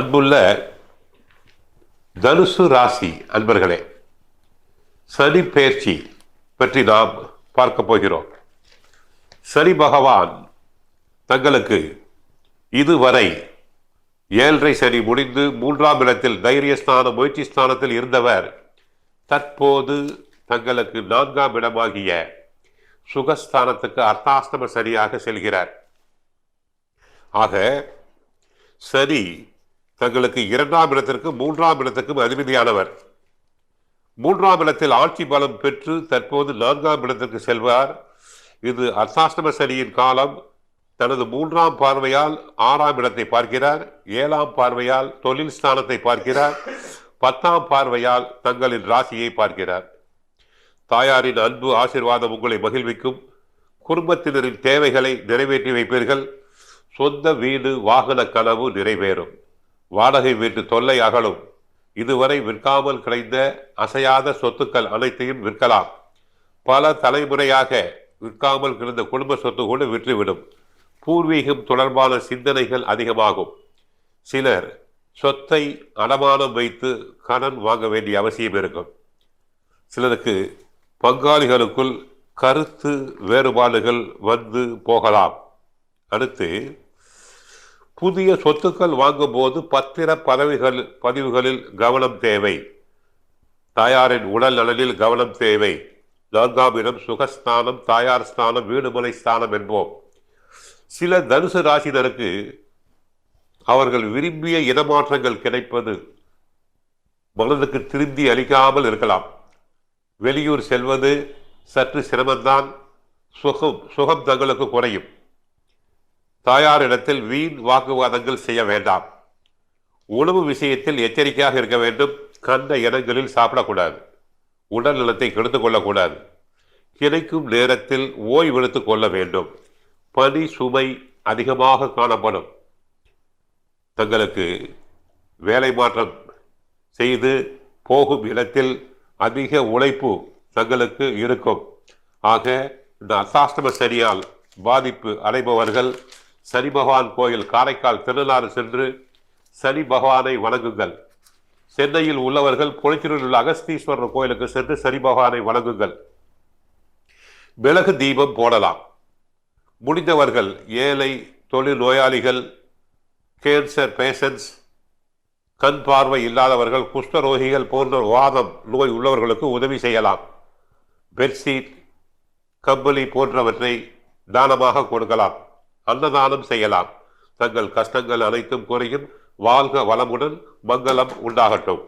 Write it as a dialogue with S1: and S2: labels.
S1: அன்புள்ள தனுசு ராசி அன்பர்களே சனி பயிற்சி பற்றி நாம் பார்க்க போகிறோம். சனி பகவான் தங்களுக்கு இதுவரை ஏழரை சனி முடிந்து மூன்றாம் இடத்தில் தைரிய ஸ்தானம் முயற்சி ஸ்தானத்தில் இருந்தவர் தற்போது தங்களுக்கு நான்காம் இடமாகிய சுகஸ்தானத்துக்கு அர்த்தாஸ்தம சனியாக செல்கிறார். ஆக சனி தங்களுக்கு இரண்டாம் இடத்திற்கும் மூன்றாம் இடத்திற்கும் அதிபதியானவர் மூன்றாம் இடத்தில் ஆட்சி பலம் பெற்று தற்போது நான்காம் இடத்திற்கு செல்வார். இது அர்த்தாஷ்டம சனியின் காலம். தனது மூன்றாம் பார்வையால் ஆறாம் இடத்தை பார்க்கிறார். ஏழாம் பார்வையால் தொழில் ஸ்தானத்தை பார்க்கிறார். பத்தாம் பார்வையால் தங்களின் ராசியை பார்க்கிறார். தாயாரின் அன்பு ஆசீர்வாதம் உங்களை மகிழ்விக்கும். குடும்பத்தினரின் தேவைகளை நிறைவேற்றி வைப்பீர்கள். சொந்த வீடு வாகன கனவு நிறைவேறும். வாடகை வீட்டு தொல்லை அகலும். இதுவரை விற்காமல் கிடைந்த அசையாத சொத்துக்கள் அனைத்தையும் விற்கலாம். பல தலைமுறையாக விற்காமல் கிடந்த குடும்ப சொத்து கூட விற்றுவிடும். பூர்வீகம் தொடர்பான சிந்தனைகள் அதிகமாகும். சிலர் சொத்தை அடமானம் வைத்து கடன் வாங்க வேண்டிய அவசியம் இருக்கும். சிலருக்கு பங்காளிகளுக்குள் கருத்து வேறுபாடுகள் வந்து போகலாம். அடுத்து புதிய சொத்துக்கள் வாங்கும்போது பத்திர பதவிகள் பதிவுகளில் கவனம் தேவை. தாயாரின் உடல் நலனில் கவனம் தேவை. நான்காம் இடம் சுகஸ்தானம் தாயார் ஸ்தானம் வீடுமலை ஸ்தானம் என்போம். சில தனுசு ராசினருக்கு அவர்கள் விரும்பிய இடமாற்றங்கள் கிடைப்பது மனதுக்கு திருந்தி அளிக்காமல் இருக்கலாம். வெளியூர் செல்வது சற்று சிரமம்தான். சுகம் சுகம் தங்களுக்கு குறையும். தாயாரிடத்தில் வீண் வாக்குவாதங்கள் செய்ய வேண்டாம். உணவு விஷயத்தில் எச்சரிக்கையாக இருக்க வேண்டும். கண்ட இடங்களில் சாப்பிடக்கூடாது. உடல் நலத்தை கெடுத்து கொள்ளக்கூடாது. கிடைக்கும் நேரத்தில் ஓய்வெடுத்து கொள்ள வேண்டும். பனி சுமை அதிகமாக காணப்படும். தங்களுக்கு வேலை மாற்றம் செய்து போகும் இடத்தில் அதிக உழைப்பு தங்களுக்கு இருக்கும். ஆக இந்த அசாஷ்டம சரியால் பாதிப்பு அடைபவர்கள் சனி பகவான் கோயில் காரைக்கால் திருநாறு சென்று சனி பகவானை வணங்குங்கள். சென்னையில் உள்ளவர்கள் பொழிச்சிரில் உள்ள அகஸ்தீஸ்வரர் கோயிலுக்கு சென்று சனி பகவானை வணங்குங்கள். மிளகு தீபம் போடலாம். முடிந்தவர்கள் ஏழை தொழில் நோயாளிகள் கேன்சர் பேஷண்ட்ஸ் கண் பார்வை இல்லாதவர்கள் குஷ்டரோகிகள் போன்ற வாதம் நோய் உள்ளவர்களுக்கு உதவி செய்யலாம். பெட்ஷீட் கம்பளி போன்றவற்றை தானமாக கொடுக்கலாம். அன்னதானம் செய்யலாம். தங்கள் கஷ்டங்கள் அனைத்தும் குறையும். வாழ்க வளமுடன் மங்களம் உண்டாகட்டும்.